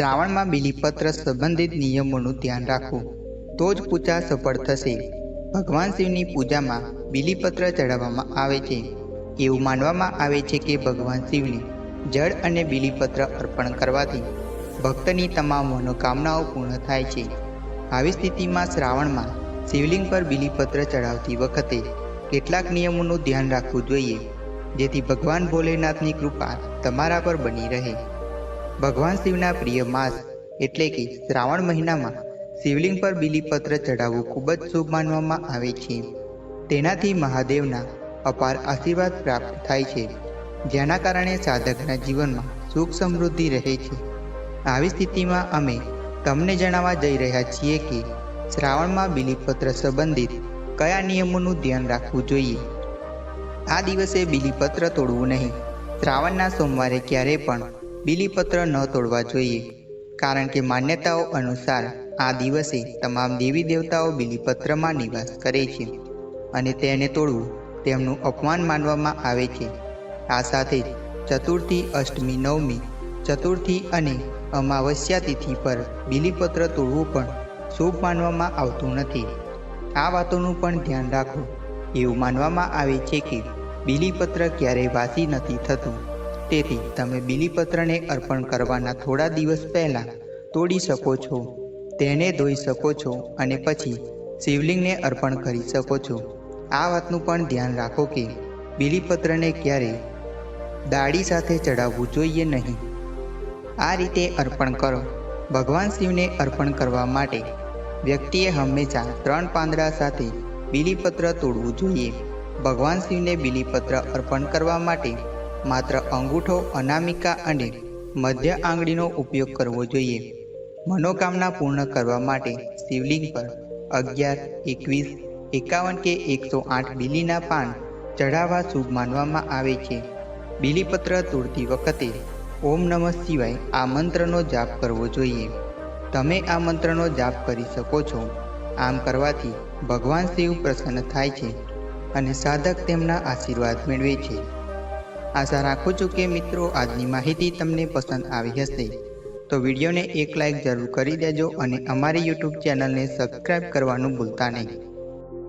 શ્રાવણમાં બિલીપત્ર સંબંધિત નિયમોનું ધ્યાન રાખવું, તો જ પૂજા સફળ થશે. ભગવાન શિવની પૂજામાં બિલીપત્ર ચડાવવામાં આવે છે. એવું માનવામાં આવે છે કે ભગવાન શિવને જળ અને બિલીપત્ર અર્પણ કરવાથી ભક્તની તમામ મનોકામનાઓ પૂર્ણ થાય છે. આવી સ્થિતિમાં શ્રાવણમાં શિવલિંગ પર બિલીપત્ર ચડાવતી વખતે કેટલાક નિયમોનું ધ્યાન રાખવું જોઈએ, જેથી ભગવાન ભોલેનાથની કૃપા તમારા પર બની રહે. ભગવાન શિવના પ્રિય માસ એટલે કે શ્રાવણ મહિનામાં શિવલિંગ પર બિલીપત્ર ચડાવવું ખૂબ જ શુભ માનવામાં આવે છે. તેનાથી મહાદેવના અપાર આશીર્વાદ પ્રાપ્ત થાય છે, જેના કારણે સાધકના જીવનમાં સુખ સમૃદ્ધિ રહે છે. આવી સ્થિતિમાં અમે તમને જણાવવા જઈ રહ્યા છીએ કે શ્રાવણમાં બિલીપત્ર સંબંધિત કયા નિયમોનું ધ્યાન રાખવું જોઈએ? આ દિવસે બિલીપત્ર તોડવું નહીં. શ્રાવણના સોમવારે ક્યારેય પણ બિલીપત્ર ન તોડવા જોઈએ. કારણ કે માન્યતાઓ અનુસાર આ દિવસે તમામ દેવી દેવતાઓ બિલીપત્રમાં નિવાસ કરે છે અને તેને તોડવું તેમનું અપમાન માનવામાં આવે છે. આ સાથે જ ચતુર્થી અષ્ટમી નવમી, ચતુર્થી અને અમાવસ્યા તિથિ પર બિલીપત્ર તોડવું પણ શુભ માનવામાં આવતું નથી. આ વાતોનું પણ ધ્યાન રાખો. એવું માનવામાં આવે છે કે બિલીપત્ર ક્યારેય વાસી નથી થતું. તેથી તમે બિલીપત્રને અર્પણ કરવાના થોડા દિવસ પહેલાં તોડી શકો છો. તેને ધોઈ શકો છો અને પછી શિવલિંગને અર્પણ કરી શકો છો. આ વાતનું પણ ધ્યાન રાખો કે બિલીપત્રને ક્યારેય દાડી સાથે ચડાવવું જોઈએ નહીં. આ રીતે અર્પણ કરો. ભગવાન શિવને અર્પણ કરવા માટે વ્યક્તિએ હંમેશા ત્રણ પાંદડા સાથે બિલીપત્ર તોડવું જોઈએ. ભગવાન શિવને બિલીપત્ર અર્પણ કરવા માટે માત્ર અંગૂઠો, અનામિકા અને મધ્ય આંગળીનો ઉપયોગ કરવો જોઈએ. મનોકામના પૂર્ણ કરવા માટે શિવલિંગ પર અગિયાર, એકવીસ, એકાવન કે એકસો આઠ બિલીના પાન ચઢાવવા શુભ માનવામાં આવે છે. બિલીપત્ર તોડતી વખતે ઓમ નમઃ શિવાય આ મંત્રનો જાપ કરવો જોઈએ. તમે આ મંત્રનો જાપ કરી શકો છો. આમ કરવાથી ભગવાન શિવ પ્રસન્ન થાય છે અને સાધક તેમના આશીર્વાદ મેળવે છે. આશા રાખું છું કે મિત્રો આજની માહિતી તમને પસંદ આવી હશે. તો વિડીયોને એક લાઈક જરૂર કરી દેજો અને અમારી યુટ્યુબ ચેનલને સબસ્ક્રાઈબ કરવાનું ભૂલતા નહીં.